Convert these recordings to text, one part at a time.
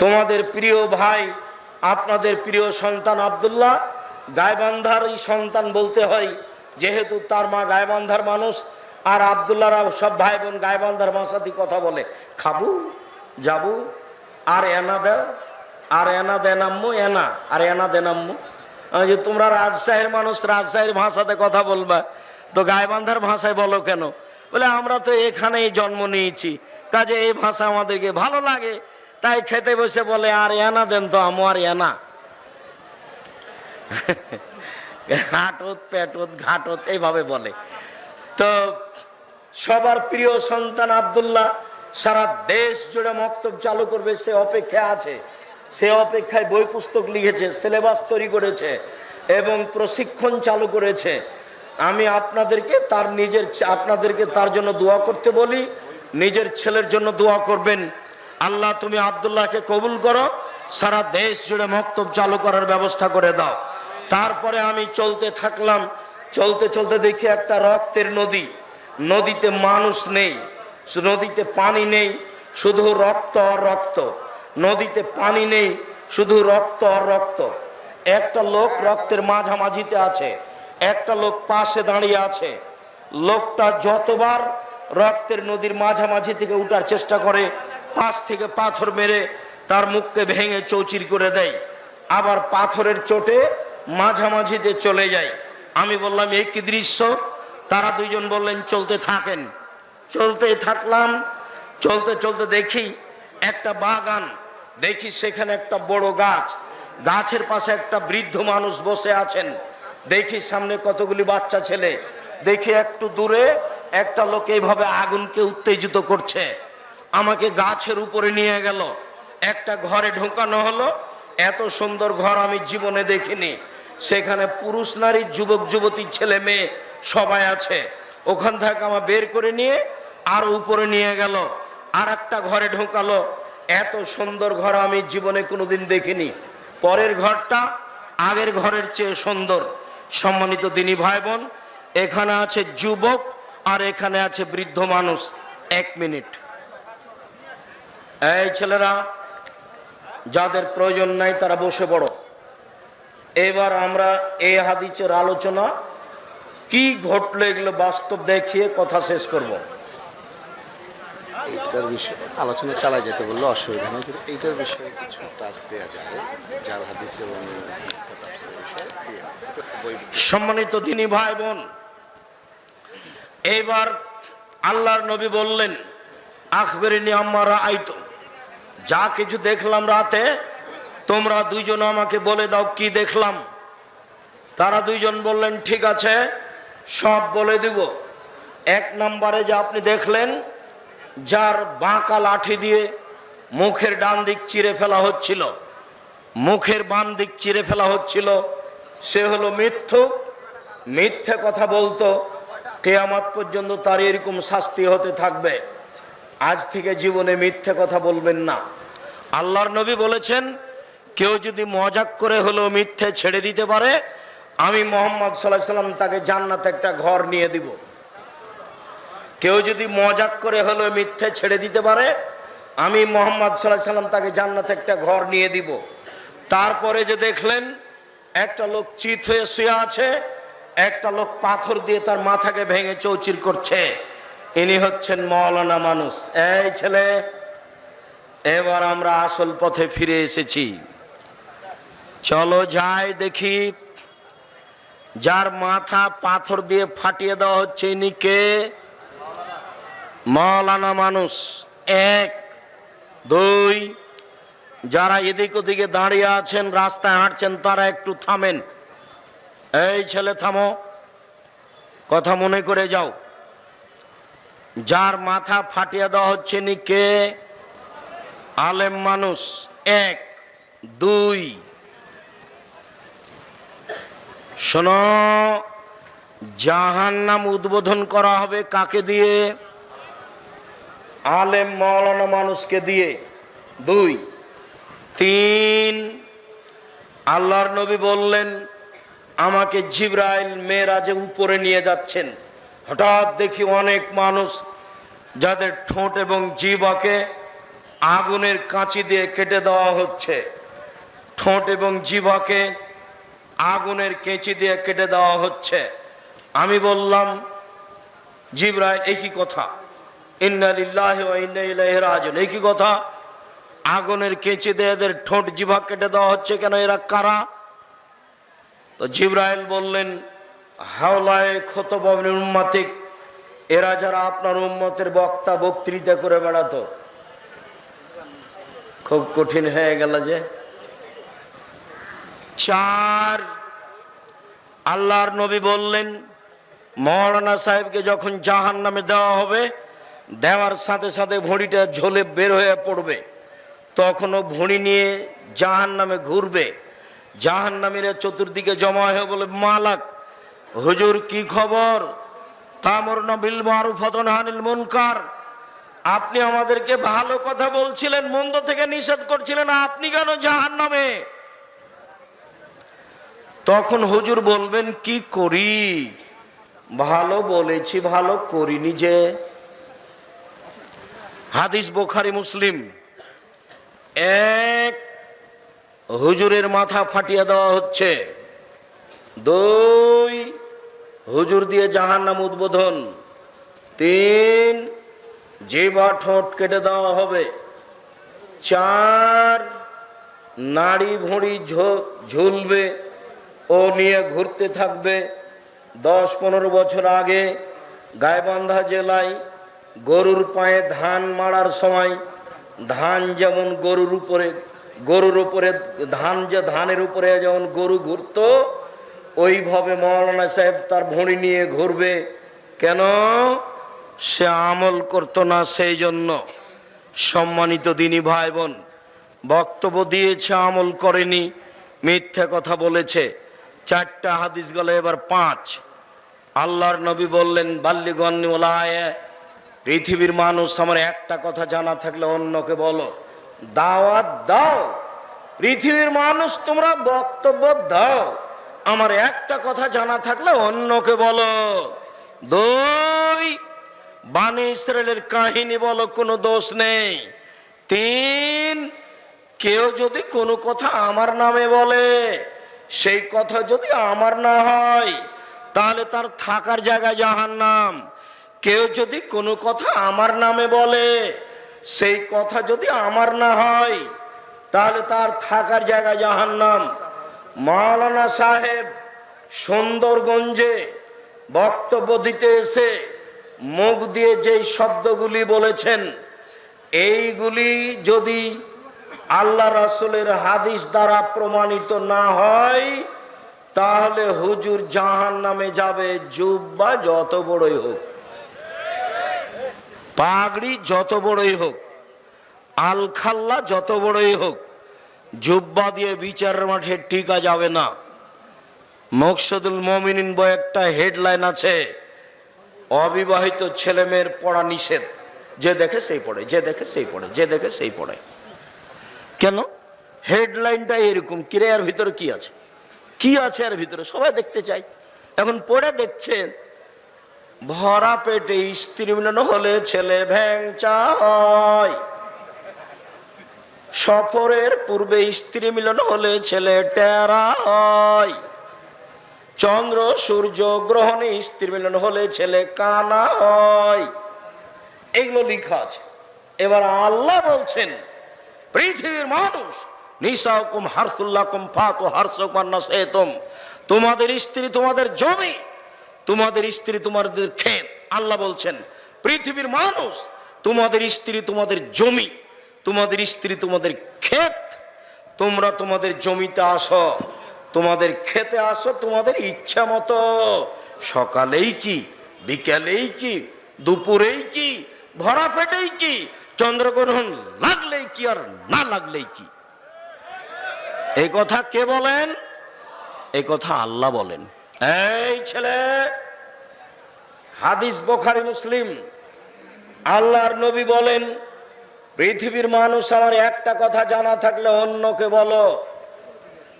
তোমাদের প্রিয় ভাই, আপনাদের প্রিয় সন্তান আব্দুল্লাহ গায়বান্ধার এই সন্তান বলতে হয়, যেহেতু তার মা গায়বান্ধার মানুষ, আর আবদুল্লাহরা সব ভাই বোন গায়বান্ধার ভাষাতেই কথা বলে। খাবু, যাবু, আর এনা দেও, আর এনা দেনাম্মু, এনা, আর এনা দেনাম্মু। যে তোমরা রাজশাহীর মানুষ, রাজশাহীর ভাষাতে কথা বলবা, তো গায়বান্ধার ভাষায় বলো কেন? বলে, আমরা তো এখানেই জন্ম নিয়েছি, কাজে এই ভাষা আমাদেরকে ভালো লাগে। তাই খেতে বসে বলে, আর এনা দেন তো আমার এনা। হাটত পেটত, ঘাটত, এইভাবে বলে। তো সবার প্রিয় সন্তান আব্দুল্লাহ সারা দেশ জুড়ে মক্তব চালু করবে, সে অপেক্ষা আছে। সে অপেক্ষায় বই পুস্তক লিখেছে, সিলেবাস তৈরি করেছে এবং প্রশিক্ষণ চালু করেছে। আমি আপনাদেরকে তার নিজের আপনাদেরকে তার জন্য দোয়া করতে বলি, নিজের ছেলের জন্য দোয়া করবেন। আল্লাহ, তুমি আবদুল্লাহকে কবুল করো, সারা দেশ জুড়ে মক্তব চালু করার ব্যবস্থা করে দাও। তারপরে আমি চলতে থাকলাম, চলতে চলতে দেখি একটা রক্তের নদী। নদীতে মানুষ নেই নদীতে পানি নেই, শুধু রক্ত আর রক্ত। নদীতে পানি নেই, শুধু রক্ত আর রক্ত। একটা লোক রক্তের মাঝামাঝিতে আছে, একটা লোক পাশে দাঁড়িয়ে আছে। লোকটা যতবার রক্তের নদীর মাঝামাঝি থেকে উঠার চেষ্টা করে পাশ থেকে পাথর মেরে তার মুখকে ভেঙে চৌচির করে দেয়। আবার পাথরের চোটে মাঝামাঝিতে চলে যায়। আমি বললাম এই কি দৃশ্য? তারা দুইজন বললেন, চলতে থাকেন। চলতেই থাকলাম। চলতে চলতে দেখি একটা বাগান। দেখি সেখানে একটা বড় গাছ। গাছের পাশে একটা বৃদ্ধ মানুষ বসে আছেন। দেখি সামনে কতগুলি বাচ্চা ছেলে। দেখি একটু দূরে একটা লোক এইভাবে আগুনকে উত্তেজিত করছে। আমাকে গাছের উপরে নিয়ে গেল। একটা ঘরে ঢোকানো হলো। এত সুন্দর ঘর আমি জীবনে দেখিনি। সেখানে পুরুষ নারী, যুবক, যুবতী, ছেলে, মেয়ে সবাই আছে। ওখান থেকে আমার বের করে নিয়ে আর উপরে নিয়ে গেল। আর একটা ঘরে ঢোকালো। এত সুন্দর ঘর আমি জীবনে কোনোদিন দেখিনি। পরের ঘরটা আগের ঘরের চেয়ে সুন্দর। সম্মানিত দিনী ভাই বোন এখানে আছে যুবক আর এখানে আছে বৃদ্ধ মানুষ। এক মিনিট। এই ছেলেরা যাদের প্রয়োজন নাই তারা বসে পড়ো এবার আমরা এই হাদিসের আলোচনা কি ঘটলো এগুলো বাস্তব দেখিয়ে কথা শেষ করব। এইটার বিষয়ে আলোচনা চালা যেতে বললে অসুবিধা নেই কিন্তু এইটার বিষয়ে কিছু টাচ দেওয়া যায় জাল হাদিস সম্মানিত তিনি ভাই বোন এইবার আল্লাহর নবী বললেন আখবেরিনি আম্মারা আইতো যা কিছু দেখলাম রাতে, তোমরা দুইজন আমাকে বলে দাও কি দেখলাম। তারা দুইজন বললেন, ঠিক আছে, সব বলে দিব। এক নম্বরে যে আপনি দেখলেন, যার বাঁকা লাঠি দিয়ে মুখের ডান দিক চিরে ফেলা হচ্ছিল, মুখের বাম দিক চিরে ফেলা হচ্ছিল, সে হলো মিথ্যুক মিথ্যে কথা বলতো, কেয়ামত পর্যন্ত তার এরকম শাস্তি হতে থাকবে। আজ থেকে জীবনে মিথ্যে কথা বলবেন না। আল্লাহর নবী বলেছেন, কেউ যদি মজাক করে হলেও মিথ্যে ছেড়ে দিতে পারে, আমি মোহাম্মদ সাল্লাহ সাল্লাম তাকে জান্নাতে একটা ঘর নিয়ে দিব। কেউ যদি মজাক করে হলেও মিথ্যে ছেড়ে দিতে পারে, আমি মোহাম্মদ সাল্লাহ সাল্লাম তাকে জান্নাতে একটা ঘর নিয়ে দিব। তারপরে যে দেখলেন, একটা লোক চিত হয়ে শুয়ে আছে, একটা লোক পাথর দিয়ে তার মাথাকে ভেঙে চৌচির করছে। ইনি হচ্ছেন মৌলানা মানুষ। এই ছেলে এবার আমরা আসল পথে ফিরে এসেছি। চলো যাই দেখি। যার মাথা পাথর দিয়ে ফাটিয়ে দেওয়া হচ্ছে ইনি কে? মৌলানা মানুষ। এক, দুই, যারা এদিক ওদিকে দাঁড়িয়ে আছেন, রাস্তায় হাঁটছেন, তারা একটু থামেন। এই ছেলে, থামো। কথা মনে করে যাও। যার মাথা ফাটিয়ে দেওয়া হচ্ছে নি কে? আলেম মানুষ, এক, দুই। শোনো জাহান নাম উদ্বোধন করা হবে কাকে দিয়ে? আলেম মৌলানা মানুষকে দিয়ে। দুই। তিন, আল্লাহর নবী বললেন, আমাকে জিব্রাইল মেয়েরাজে উপরে নিয়ে যাচ্ছেন। হঠাৎ দেখি অনেক মানুষ যাদের ঠোঁট এবং জিবাকে আগুনের কাঁচি দিয়ে কেটে দেওয়া হচ্ছে। ঠোঁট এবং জিভাকে আগুনের কেঁচি দিয়ে কেটে দেওয়া হচ্ছে। আমি বললাম, জিব্রাইল একই কথা? ইন্না লিল্লাহি ওয়া ইন্না ইলাইহি রাজিউন। এই কথা? আগুনের কেঁচি দিয়ে এদের ঠোঁট, জিভা কেটে দেওয়া হচ্ছে কেন? এরা কারা? তো জিব্রাইল বললেন, হাওলায় খতবাবিন উম্মাতিক, এরা যারা আপনার উম্মতের বক্তা, বক্তৃতা করে বেড়াতো খুব কঠিন হয়ে গেল যে। চার, আল্লাহর নবী বললেন, মৌলানা সাহেবকে যখন জাহান নামে দেওয়া হবে, দেওয়ার সাথে সাথে ভুঁড়িটা ঝোলে বের হয়ে পড়বে। তখনও ভুঁড়ি নিয়ে জাহান নামে ঘুরবে। জাহান নামীরা চতুর্দিকে জমা হয়ে বলে, মালাক, হুজুর কি খবর? তামর নবিল মারুফতন হানিল মুনকার আপনি আমাদেরকে ভালো কথা বলছিলেন, মন্দ থেকে নিষেধ করছিলেন, আপনি কেন জাহান নামে তখন হুজুর বলবেন, কি করি? ভালো বলেছি, ভালো করিনি যে। হাদিস বোখারি, মুসলিম। এক হুজুরের মাথা ফাটিয়ে দেওয়া হচ্ছে। দুই হুজুর দিয়ে জাহান্নাম উদ্বোধন। তিন জিবা ঠোঁট কেটে দেওয়া হবে, চার নাড়ি ভুঁড়ি ঝুলবে ও নিয়ে ঘুরতে থাকবে। দশ পনেরো বছর আগে গাইবান্ধা জেলায় গরুর পায়ে ধান মারার সময়, ধান যেমন গরুর উপরে গরুর উপরে ধান যে ধানের উপরে যেমন গরু ঘুরতো, ওইভাবে মৌলানা সাহেব তার ভুঁড়ি নিয়ে ঘুরবে। কেন? সে আমল করতো না সেই জন্য। সম্মানিত দিনী ভাই বোন বক্তব্য দিয়েছে আমল করেনি, মিথ্যে কথা বলেছে। চারটা হাদিস গেল, এবার পাঁচ। আল্লাহর নবী বললেন বাল্যগণ্যলায় পৃথিবীর মানুষ আমার একটা কথা জানা থাকলে অন্যকে বলো। দাওয়াত দাও। পৃথিবীর মানুষ, তোমরা বক্তব্য দাও। আমার একটা কথা জানা থাকলে অন্যকে বলো। দুই বাণী ইসরায়েলের কাহিনী বলো, কোনো দোষ নেই। তিন, কেউ যদি কোনো কথা আমার নামে বলে, সেই কথা যদি আমার না হয়, তাহলে তার থাকার জায়গা জাহান নাম কেউ যদি কোনো কথা আমার নামে বলে, সেই কথা যদি আমার না হয়, তাহলে তার থাকার জায়গা জাহান নাম মাওলানা সাহেব সুন্দরগঞ্জে বক্তব্য দিতে এসে মুখ দিয়ে যেই শব্দগুলি বলেছেন, এইগুলি যদি আল্লাহ রাসূলের হাদিস দ্বারা প্রমাণিত না হয়, তাহলে হুজুর জাহান নামে যাবে, জুব্বা যত বড়ই হোক, পাগড়ি যত বড়ই হোক, আলখাল্লা যত বড়ই হোক, জুব্বা দিয়ে বিচারের মাঠে টিকা যাবে না। মকসদুল মমিনিন বই একটা হেডলাইন আছে অবিবাহিত ছেলে মেয়ের পড়া নিষেধ। যে দেখে সেই পড়ে, যে দেখে সেই পড়ে, যে দেখে সেই পড়ে। কেন? হেডলাইনটা এরকম, কিরে, এর ভিতরে কি আছে? কি আছে এর ভিতরে? সবাই দেখতে চাই এখন পড়ে দেখছেন, ভরা পেটে স্ত্রী মিলন হলে ছেলে হয় সফরের পূর্বে স্ত্রী মিলন হলে ছেলে টেরা হয় চন্দ্র, সূর্য, গ্রহণে, স্ত্রী মিলন হলে ছেলে কানা হয়। এগুলো লিখা আছে। এবার আল্লাহ বলছেন, পৃথিবীর মানুষ, নিসাকুম হারসুল্লাকুম ফাতু হারসুকান্না সেতুম, তোমাদের স্ত্রী তোমাদের জমি, তোমাদের স্ত্রী তোমাদের ক্ষেত। আল্লাহ বলছেন, পৃথিবীর মানুষ, তোমাদের স্ত্রী তোমাদের জমি, তোমাদের স্ত্রী তোমাদের ক্ষেত, তোমরা তোমাদের জমিতে আসো। তোমাদের খেতে আসো তোমাদের ইচ্ছা মতো। সকালেই কি, বিকালেই কি, দুপুরেই কি ভরা পেটেই কি, চন্দ্রগ্রহণ লাগলেই কি আর না লাগলেই কি? এই কথা কে বলেন? এই কথা আল্লাহ বলেন। এই ছেলে, হাদিস বোখারি মুসলিম, আল্লাহর নবী বলেন, পৃথিবীর মানুষ আমার একটা কথা জানা থাকলে অন্যকে বলো।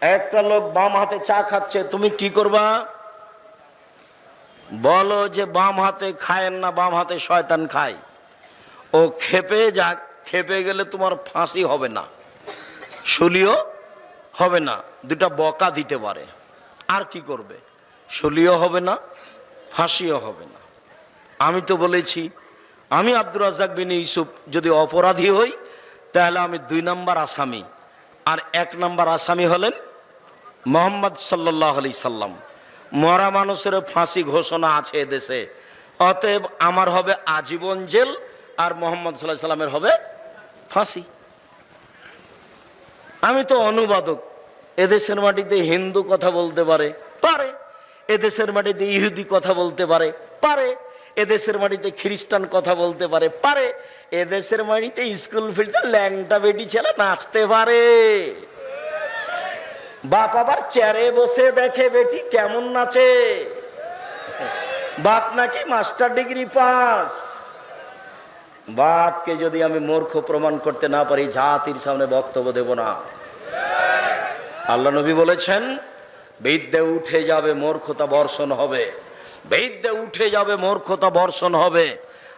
একটা লোক বাম হাতে চা খাচ্ছে, তুমি কি করবা? বলো যে বাম হাতে খায়েন না, বাম হাতে শয়তান খায়। ও খেপে যাক, খেপে গেলে তোমার ফাঁসি হবে না, শুলিও হবে না, দুটা বকা দিতে পারে। আর কি করবে? শুলিও হবে না, ফাঁসিও হবে না। আমি তো বলেছি, আমি আব্দুর রাজাক বিন ইউসুফ যদি অপরাধী হই, তাহলে আমি দুই নাম্বার আসামি। আর এক নম্বর আসামি হলেন মোহাম্মদ সাল্লাহ আলি সাল্লাম। মরা মানুষের ফাঁসি ঘোষণা আছে এদেশে। অতএব আমার হবে আজীবন জেল আর মোহাম্মদ সাল্লাহ সাল্লামের হবে ফাঁসি। আমি তো অনুবাদক। এদেশের মাটিতে হিন্দু কথা বলতে পারে পারে। এদেশের মাটিতে ইহুদি কথা বলতে পারে পারে। এদেশের মাটিতে খ্রিস্টান কথা বলতে পারে পারে। এদেশের মাটিতে স্কুল ফিল্ডে ল্যাংটা বেটি ছেলে নাচতে পারে। বাপ আবার চেয়ারে বসে দেখে বেটি কেমন নাচে? বাপ নাকি মাস্টার ডিগ্রি পাস। বাপকে যদি আমি মূর্খ প্রমাণ করতে না পারি, জাতির সামনে বক্তব্য দেব না। আল্লাহ নবী বলেছেন, বিদ্যে উঠে যাবে মূর্খতা বর্ষণ হবে। বিদ্যে উঠে যাবে মূর্খতা বর্ষণ হবে।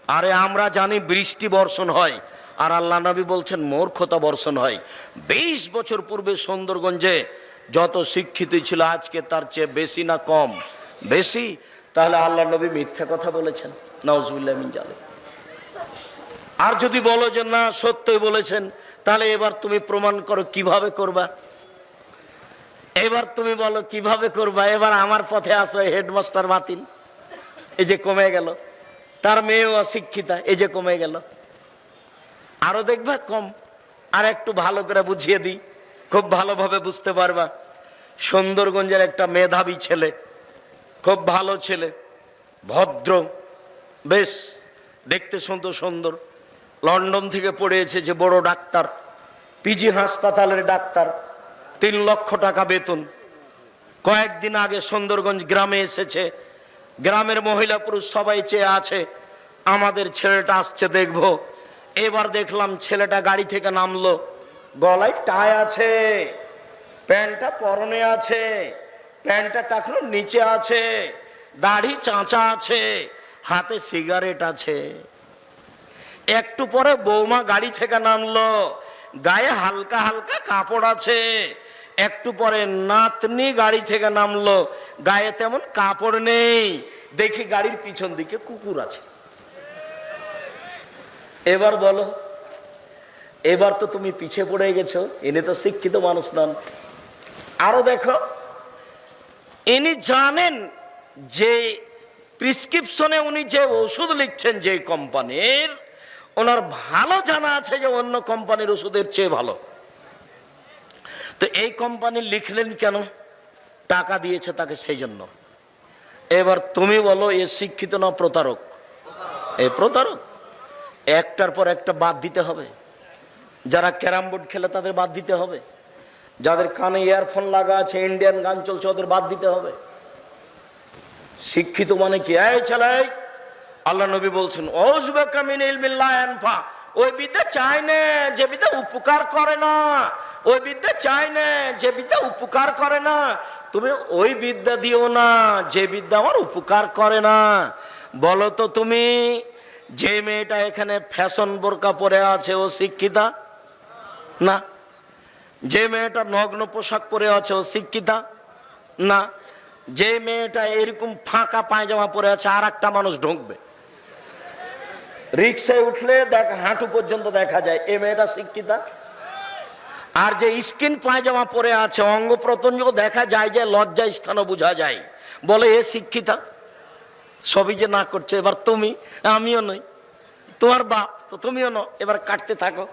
আরে আমরা জানি বৃষ্টি বর্ষণ হয়। আর আল্লাহ নবী বলছেন, মূর্খতা বর্ষণ হয়। বিশ বছর পূর্বে সুন্দরগঞ্জে যত শিক্ষিত ছিল আজকে তার চেয়ে বেশি না কম? বেশি? তাহলে আল্লাহ নবী মিথ্যা কথা বলেছেন। নওয়াজবুল্লাহ জালে আর যদি বলো যে না, সত্যই বলেছেন, তাহলে এবার তুমি প্রমাণ করো কীভাবে করবা। এবার তুমি বলো কীভাবে করবা। এবার আমার পথে আসো হেডমাস্টার বাতিল। এই যে কমে গেল। তার মেয়েও অশিক্ষিতা, এই যে কমে গেল। আরও দেখবা কম। আর একটু ভালো করে বুঝিয়ে দিই। খুব ভালোভাবে বুঝতে পারবা। সুন্দরগঞ্জের একটা মেধাবী ছেলে, খুব ভালো ছেলে, ভদ্র, বেশ দেখতে সুন্দর সুন্দর। লন্ডন থেকে পড়ে এসেছে বড় ডাক্তার, পিজি হাসপাতালের ডাক্তার, তিন লক্ষ টাকা বেতন। কয়েকদিন আগে সুন্দরগঞ্জ গ্রামে এসেছে, গ্রামের মহিলা পুরুষ সবাই চেয়ে আছে, আমাদের ছেলেটা আসছে দেখব। এবার দেখলাম ছেলেটা গাড়ি থেকে নামলো গলায় টাই আছে, প্যান্টটা পরনে আছে, প্যান্টটা টাকলো নিচে আছে, দাড়ি চাঁচা আছে, হাতে সিগারেট আছে। একটু পরে বৌমা গাড়ি থেকে নামলো, গায়ে হালকা হালকা কাপড় আছে। একটু পরে নাতনি গাড়ি থেকে নামলো, গায়ে তেমন কাপড় নেই। দেখি গাড়ির পিছন দিকে কুকুর আছে। এবার বলো এবার তো তুমি পিছিয়ে পড়ে গেছো, ইনি তো শিক্ষিত মানুষ নন। আরও দেখো, ইনি জানেন যে প্রিসক্রিপশনে উনি যে ওষুধ লিখছেন যে কোম্পানির, ওনার ভালো জানা আছে যে অন্য কোম্পানির ওষুধের চেয়ে ভালো। তো এই কোম্পানি লিখলেন কেন? টাকা দিয়েছে তাকে সেই জন্য। এবার তুমি বলো, এ শিক্ষিত না প্রতারক? এ প্রতারক। একটার পর একটা বাদ দিতে হবে। যারা ক্যারাম বোর্ড খেলে তাদের বাদ দিতে হবে। যাদের কানে ইয়ারফোন লাগা আছে ইন্ডিয়ান গান চলছে, ওদের বাদ দিতে হবে। শিক্ষিত মানে কি? এই ছেলে, আল্লাহ নবী বলছেন ওই বিদ্যা চায় না, যে বিদ্যা উপকার করে না। ওই বিদ্যা চায় না, যে বিদ্যা উপকার করে না। তুমি ওই বিদ্যা দিও না, যে বিদ্যা আমার উপকার করে না। বলো তো তুমি, যে মেয়েটা এখানে ফ্যাশন বোরকা পরে আছে, ও শিক্ষিতা? না। যে মেয়েটা নগ্ন পোশাক পরে আছে, ও শিক্ষিতা। না। যে মেয়েটা এরকম ফাঁকা পায়জামা পরে আছে আর একটা মানুষ ঢুকবে। রিক্সায় উঠলে দেখ, হাঁটু পর্যন্ত দেখা যায়, এ মেয়েটা শিক্ষিতা। আর যে স্কিন পায়জামা পরে আছে অঙ্গ প্রত্যঙ্গ দেখা যায় যে লজ্জা স্থানও বোঝা যায়। বলে, এ শিক্ষিতা, সবই যে না করছে, এবার তুমি, আমিও নই। তোমার বাপ, তো তুমিও ন এবার কাটতে থাকো।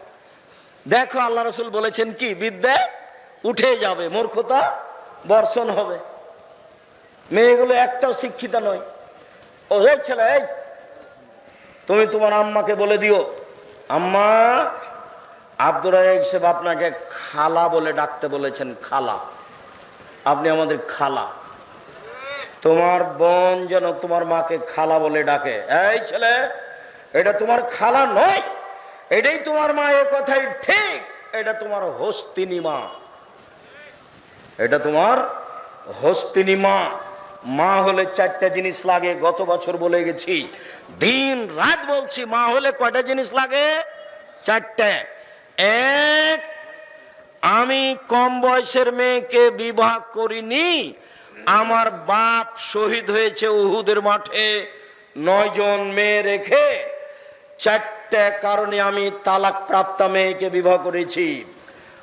দেখো আল্লাহ রসুল বলেছেন কি? বিদ্যা উঠে যাবে, মূর্খতা বর্ষণ হবে। মেয়েগুলো একটাও শিক্ষিত নয়। ও, এই ছেলে, এই! তুমি তোমার আম্মাকে বলে দিও, আম্মা, আব্দুর সাহেব আপনাকে খালা বলে ডাকতে বলেছেন, খালা। আপনি আমাদের খালা। তোমার বোন যেন তোমার মাকে খালা বলে ডাকে। এই ছেলে, এটা তোমার খালা নয়। এটাই তোমার মা এ কথাই ঠিক। এটা তোমার হস্তিনী মা এটা তোমার হস্তিনী মা মা হলে চারটা জিনিস লাগে, গত বছর বলে গেছি। দিন রাত বলছি, মা হলে কয়টা জিনিস লাগে? চারটে। এক, আমি কম বয়সের মেয়েকে বিবাহ করিনি। আমার বাপ শহীদ হয়েছে উহুদের মাঠে। নয়জন মেয়ে রেখে চারটে কারণে আমি তালাক প্রাপ্তা মেয়েকে বিবাহ করেছি।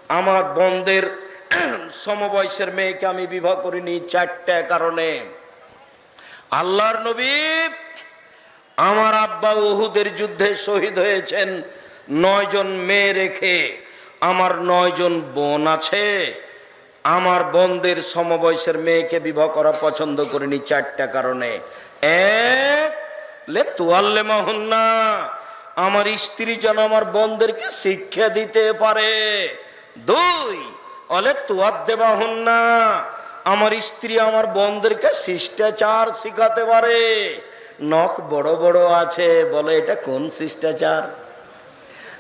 আমার বন্ধের সমবয়সের মেয়েকে আমি বিবাহ করিনি চারটে কারণে। আল্লাহর নবী আমার আব্বা উহুদের যুদ্ধে শহীদ হয়েছেন নয়জন মেয়ে রেখে। আমার নয়জন বোন আছে। আমার বোনদের সমবয়সের মেয়েকে বিবাহ করা পছন্দ করিনি চারটা কারণে। এক, লে তুয়াল্লে মাহুন্না আমার স্ত্রী যেন আমার বোনদেরকে শিক্ষা দিতে পারে। দুই, অলে তুয়ার দেবা হন না আমার স্ত্রী আমার বোনদেরকে শিষ্টাচার শিখাতে পারে। নখ বড় বড় আছে, বলো এটা কোন শিষ্টাচার?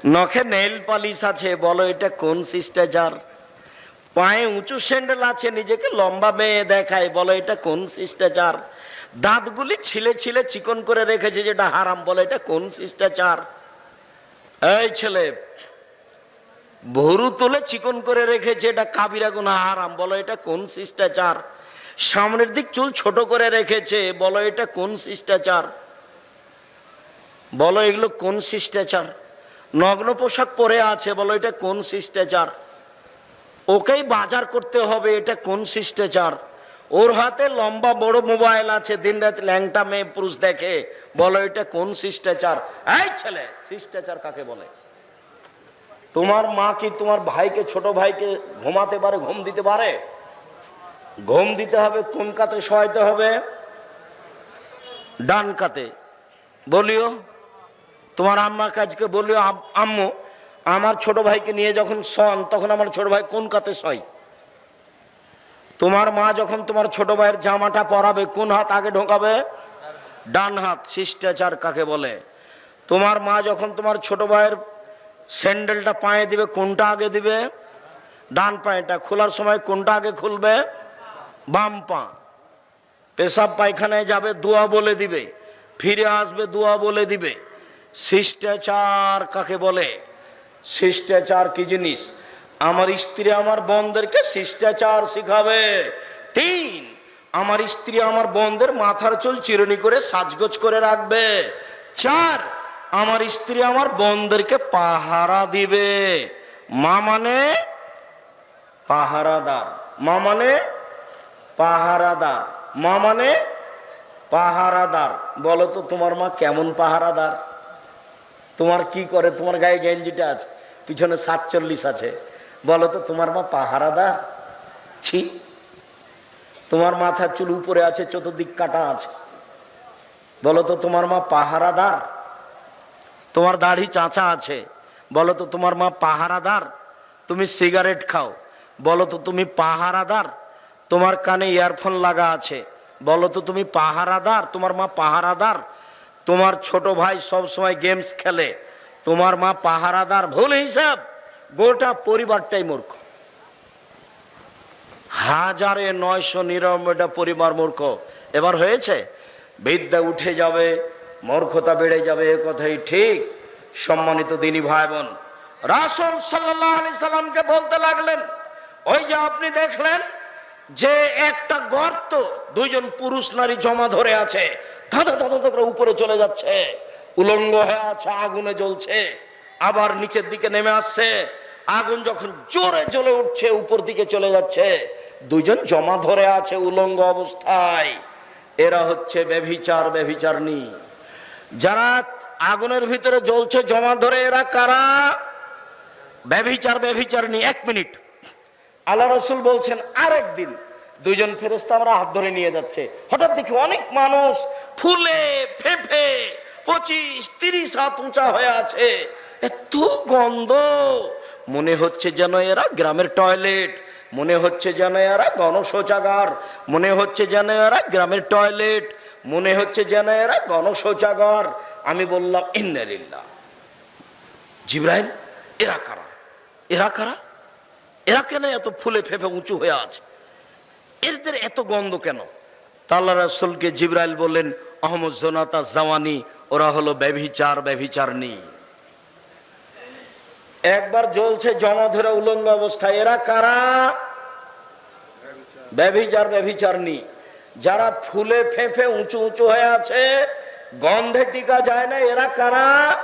নখে নেল পালিশ আছে, বলো এটা কোন শিষ্টাচার? পায়ে উঁচু স্যান্ডেল আছে, নিজেকে লম্বা মেয়ে দেখায়, বলো এটা কোন শিষ্টাচার? দাঁতগুলি ছিলে ছিলে চিকন করে রেখেছে, যেটা হারাম বলে। এটা কোন শিষ্টাচার? এই ছেলে, ভরু তুলে চিকন করে রেখেছে, এটা কাবিরা গুনা হারাম বলো, এটা কোন শিষ্টাচার? সামনের দিক চুল ছোট করে রেখেছে, বলো, এটা কোন শিষ্টাচার? বলো, এগুলো কোন শিষ্টাচার? নগ্ন পোশাক পরে আছে, বলো, এটা কোন শিষ্টাচার? ওকেই বাজার করতে হবে, এটা কোন শিষ্টাচার? ওর হাতে লম্বা বড় মোবাইল আছে দিন রাত ল্যাংটা মেয়ে পুরুষ দেখে। বলো, এটা কোন শিষ্টাচার? এই ছেলে, শিষ্টাচার কাকে বলে? তোমার মা কি তোমার ভাইকে, ছোট ভাইকে ঘুমাতে পারে, ঘুম দিতে পারে? ঘুম দিতে হবে কোন কাতে সহায়তে হবে ডান কাতে বলিও, তোমার আম্মার কাজকে বলিও আম্মু, আমার ছোট ভাইকে নিয়ে যখন শন, তখন আমার ছোট ভাই কোন কাতে সয় তোমার মা যখন তোমার ছোট ভাইয়ের জামাটা পরাবে, কোন হাত আগে ঢোকাবে? ডান হাত, শিষ্টাচার কাকে বলে? তোমার মা যখন তোমার ছোট ভাইয়ের স্যান্ডেলটা পায়ে দিবে, কোনটা আগে দিবে? ডান পায়েটা খোলার সময় কোনটা আগে খুলবে? বাম পা। পেশাব পায়খানায় যাবে, দোয়া বলে দিবে। ফিরে আসবে, দোয়া বলে দিবে। শিষ্টাচার কাকে বলে? শিষ্টাচার কি জিনিস? আমার স্ত্রী আমার বোনদেরকে শিষ্টাচার শিখাবে। তিন, আমার স্ত্রী আমার বোনদের মাথার চুল চিরুনি করে সাজগোজ করে রাখবে। চার, আমার স্ত্রী আমার বোনদেরকে পাহারা দিবে। মা মানে পাহারাদার। মা মানে পাহারাদার। মা মানে পাহারাদার। বলো তো, তোমার মা কেমন পাহারাদার? তোমার কি করে? তোমার গায়ে গেঞ্জিটা আছে, পিছনে সাতচল্লিশ আছে। বলো তো তোমার মা পাহারাদার? ছি। তোমার মাথার চুল উপরে আছে, চতুর্দিক কাটা আছে। বলো তো তোমার মা পাহারাদার? তোমার দাড়ি চাঁচা আছে। বলো তো তোমার মা পাহারাদার? তুমি সিগারেট খাও। বলো তো তুমি পাহারাদার? তোমার কানে ইয়ারফোন লাগা আছে। বলো তো তুমি পাহারাদার? তোমার মা পাহারাদার? তোমার ছোট ভাই সব সময় গেমস খেলে। তোমার মা পাহারাদার? ভুল হিসাব! গোটা পরিবারটাই মূর্খ। হাজারে নয়শো নিরানব্বইটা পরিবার মূর্খ। এবার হয়েছে, বিদ্যা উঠে যাবে, মূর্খতা বেড়ে যাবে, এ কথাই ঠিক। সম্মানিত দিনী ভাই বোন রাসুল সাল্লামকে বলতে লাগলেন, ওই যে আপনি দেখলেন যে একটা গর্ত, দুইজন পুরুষ নারী জমা ধরে আছে উপরে চলে যাচ্ছে, উলঙ্গ হয়ে আছে, আগুনে জ্বলছে, আবার নিচের দিকে নেমে আসছে আগুন যখন জোরে জ্বলে উঠছে, উপর দিকে চলে যাচ্ছে, দুইজন জমা ধরে আছে উলঙ্গ অবস্থায়। এরা হচ্ছে বেভিচার বেভিচারনি যারা আগুনের ভিতরে জ্বলছে, জমা ধরে এরা কারা? ব্যভিচার ব্যভিচার নিয়ে এক মিনিট। আল্লাহ রসুল বলছেন আরেক দিন দুইজন ফেরেস্তা আমরা হাত ধরে নিয়ে যাচ্ছে। হঠাৎ দেখি অনেক মানুষ ফুলে ফেফে পঁচিশ, তিরিশ হাত উঁচা হয়ে আছে। এত গন্ধ! মনে হচ্ছে যেন এরা গ্রামের টয়লেট। মনে হচ্ছে যেন এরা গণশৌচাগার। মনে হচ্ছে যেন এরা গ্রামের টয়লেট। মনে হচ্ছে যেন এরা গণশৌচাগার। আমি বললাম ইন্নারিল্লাহ জিব্রাহিম এরা কারা? এরা কারা? এরা কেন এত ফুলে ফেপে উঁচু হয়ে আছে? এদের এত গন্ধ কেন? তাল্লা রাসুলকে জিব্রাইল বললেন, আহমদ জোনাতা জাওয়ানি, ওরা হলো ব্যভিচার ব্যভিচারনি একবার জ্বলছে জমা ধরে উলঙ্গ অবস্থায়। এরা কারা? ব্যভিচার ব্যভিচারনি যারা ফুলে ফেঁফে উঁচু উঁচু হয়ে আছে, গন্ধে টিকা যায় না, এরা কারা?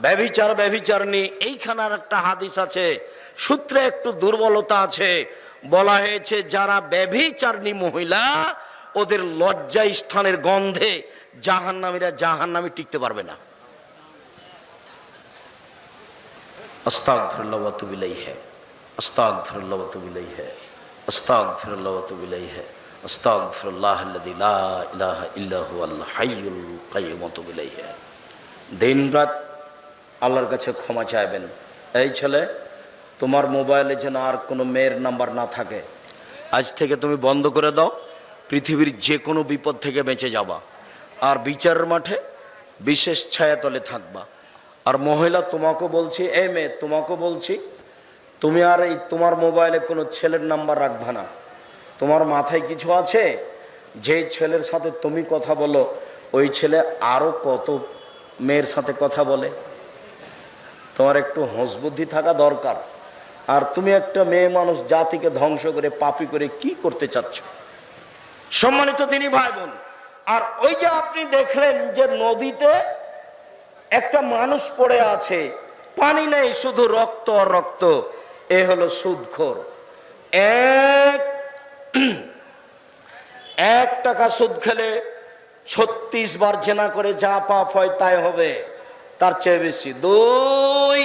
ব্যভিচার ব্যভিচারনি এইখানে আর একটা হাদিস আছে, সূত্রে একটু দুর্বলতা আছে। বলা হয়েছে, যারা ব্যভিচারনি মহিলা, ওদের লজ্জা স্থানের গন্ধে জাহান্নামীরা জাহান্নামী টিকতে পারবে না। আস্তাক ফিরল্লাবাত বিলাই হে আস্তাক ফিরল্লাবাত বিলাই হে আস্তাক ফিরল্লাবাত বিলাই হে আস্তাক ফিরল্লাহ ইলাহ ইল্লাহ আল্লাহ হাইউল কাইমত বিলাই হে দিন রাত আল্লাহর কাছে ক্ষমা চাইবেন। এই ছেলে, তোমার মোবাইলে যেন আর কোনো মেয়ের নাম্বার না থাকে, আজ থেকে তুমি বন্ধ করে দাও, পৃথিবীর যে কোনো বিপদ থেকে বেঁচে যাবা। আর বিচার মাঠে বিশেষ ছায়াতলে থাকবা। আর মহিলা তোমাকে বলছি এই মেয়ে, তোমাকে বলছি, তুমি আর এই তোমার মোবাইলে কোনো ছেলের নাম্বার রাখবা না। তোমার মাথায় কিছু আছে? যে ছেলের সাথে তুমি কথা বলো, ওই ছেলে আরও কত মেয়ের সাথে কথা বলে? তোমার একটু হঁশবুদ্ধি থাকা দরকার। আর তুমি একটা মেয়ে মানুষ, জাতিকে ধ্বংস করে, পাপি করে কি করতে চাচ্ছ? সম্মানিত তিনি ভাই বোন, আর ওই যে আপনি দেখলেন যে নদীতে একটা মানুষ পড়ে আছে, পানি নেই, শুধু রক্ত আর রক্ত। এ হলো সুদখোর। এক এক টাকা সুদ খেলে ছত্রিশ বার জেনা করে যা পাপ হয় তাই হবে, তার চেয়ে বেশি। দুই,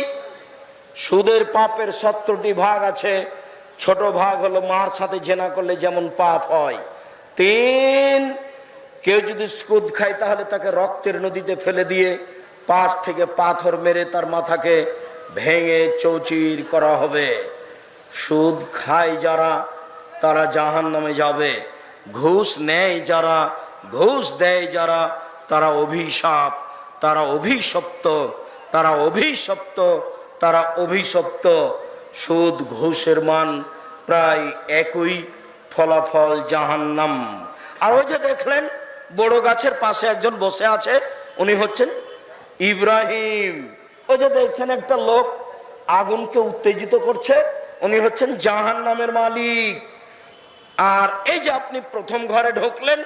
সুদের পাপের সত্তরটি ভাগ আছে, ছোট ভাগ হলো মার সাথে জেনা করলে যেমন পাপ হয়। তিন, কেউ যদি সুদ খায় তাহলে তাকে রক্তের নদীতে ফেলে দিয়ে পাশ থেকে পাথর মেরে তার মাথাকে ভেঙে চৌচির করা হবে। সুদ খায় যারা, তারা জাহান নামে যাবে। ঘুষ নেয় যারা, ঘুষ দেয় যারা, তারা অভিশাপ, তারা অভিশপ্ত তারা অভিশপ্ত তারা অভিশপ্ত। সুদ, ঘুষের মান প্রায় একই ফলাফল জাহান্নাম। আর ওই যে দেখলেন, বড় গাছের পাশে একজন বসে আছে, উনি হচ্ছেন ইব্রাহিম। ওই যে দেখছেন একটা লোক আগুনকে উত্তেজিত করছে, উনি হচ্ছেন জাহান নামের মালিক। আর এই যে আপনি প্রথম ঘরে ঢুকলেন,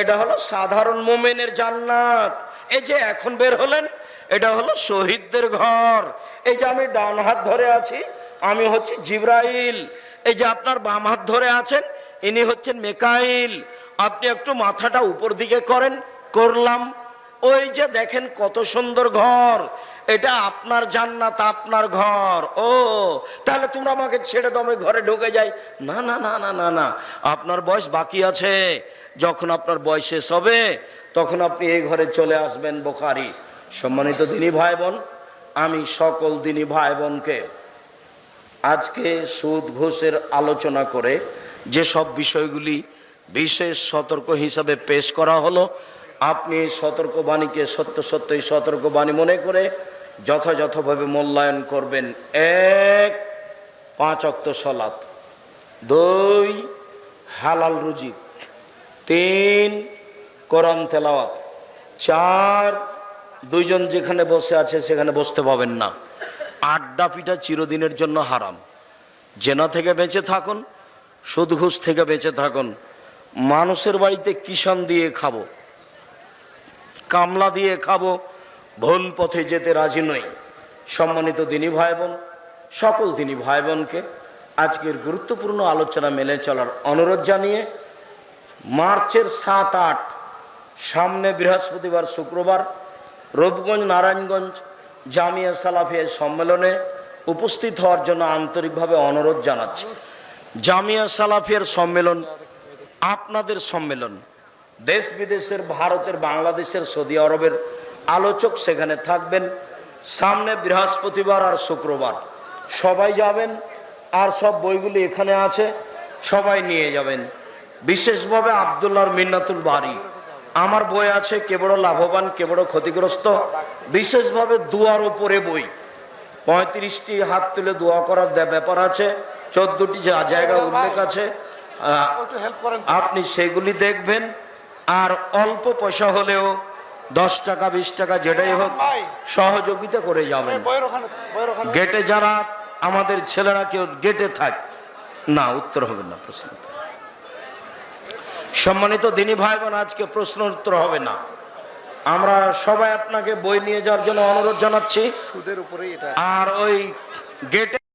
এটা হলো সাধারণ মোমেনের জান্নাত। এই যে এখন বের হলেন, এটা হলো শহীদদের ঘর। এই যে আমি ডান হাত ধরে আছি, আমি হচ্ছি জিব্রাইল। এই যে আপনার বাম হাত ধরে আছেন, ইনি হচ্ছেন মেকাইল। আপনি একটু মাথাটা উপর দিকে করেন, করলাম। ওই যে দেখেন কত সুন্দর ঘর। এটা আপনার জান্নাত, আপনার ঘর। ও, তাহলে তোমরা আমাকে ছেড়ে দাও, আমি ঘরে ঢুকে যাই। না না না না না না। আপনার বয়স বাকি আছে। যখন আপনার বয়স শেষ হবে, তখন আপনি এই ঘরে চলে আসবেন বোখারি। সম্মানিত দিনী ভাই বোন আমি সকল দিনী ভাই বোনকে আজকে সুদ ঘোষের আলোচনা করে যে সব বিষয়গুলি বিশেষ সতর্ক হিসাবে পেশ করা হলো আপনি সতর্কবাণীকে সত্য সত্যই সতর্কবাণী মনে করে যথাযথভাবে মূল্যায়ন করবেন। এক, পাঁচ অক্ত সলাত। দুই, হালাল রুজি। তিন, কোরআন তেলাওয়াত। চার, দুইজন যেখানে বসে আছে সেখানে বসতে পাবেন না। আড্ডা পিঠা চিরদিনের জন্য হারাম। জেনা থেকে বেঁচে থাকুন সুদ ঘুষ থেকে বেঁচে থাকুন। মানুষের বাড়িতে কিষান দিয়ে খাব। কামলা দিয়ে খাব, ভুল পথে যেতে রাজি নই। সম্মানিত দিনী ভাই বোন সকল দিনী ভাই বোনকে আজকের গুরুত্বপূর্ণ আলোচনা মেনে চলার অনুরোধ জানিয়ে মার্চের সাত আট, সামনে বৃহস্পতিবার শুক্রবার রূপগঞ্জ, নারায়ণগঞ্জ জামিয়া সালাফিয়া সম্মেলনে উপস্থিত হওয়ার জন্য আন্তরিকভাবে অনুরোধ জানাচ্ছি। জামিয়া সালাফিয়ার সম্মেলন আপনাদের সম্মেলন। দেশ বিদেশের ভারতের বাংলাদেশের সৌদি আরবের আলোচক সেখানে থাকবেন। সামনে বৃহস্পতিবার আর শুক্রবার। সবাই যাবেন আর সব বইগুলি এখানে আছে সবাই নিয়ে যাবেন। বিশেষভাবে আবদুল্লাহর মিন্নাতুল বাড়ি আমার বই আছে কে বড় লাভবান কে বড় ক্ষতিগ্রস্ত। বিশেষভাবে দুয়ার ওপরে বই। পঁয়ত্রিশটি হাত তুলে দোয়া করার দে- ব্যাপার আছে। চোদ্দটি জায়গা উল্লেখ আছে। আপনি সেগুলি দেখবেন। আর অল্প পয়সা হলেও দশ টাকা বিশ টাকা যেটাই হোক সহযোগিতা করে যাবেন। গেটে যারা আমাদের ছেলেরা কেউ গেটে থাক। না উত্তর হবে না প্রশ্ন। সম্মানিত দিনী ভাই বোন আজকে প্রশ্ন উত্তর হবে না। আমরা সবাই আপনাকে বই নিয়ে যাওয়ার জন্য অনুরোধ জানাচ্ছি। সুদের উপরেই এটা। আর ওই গেটে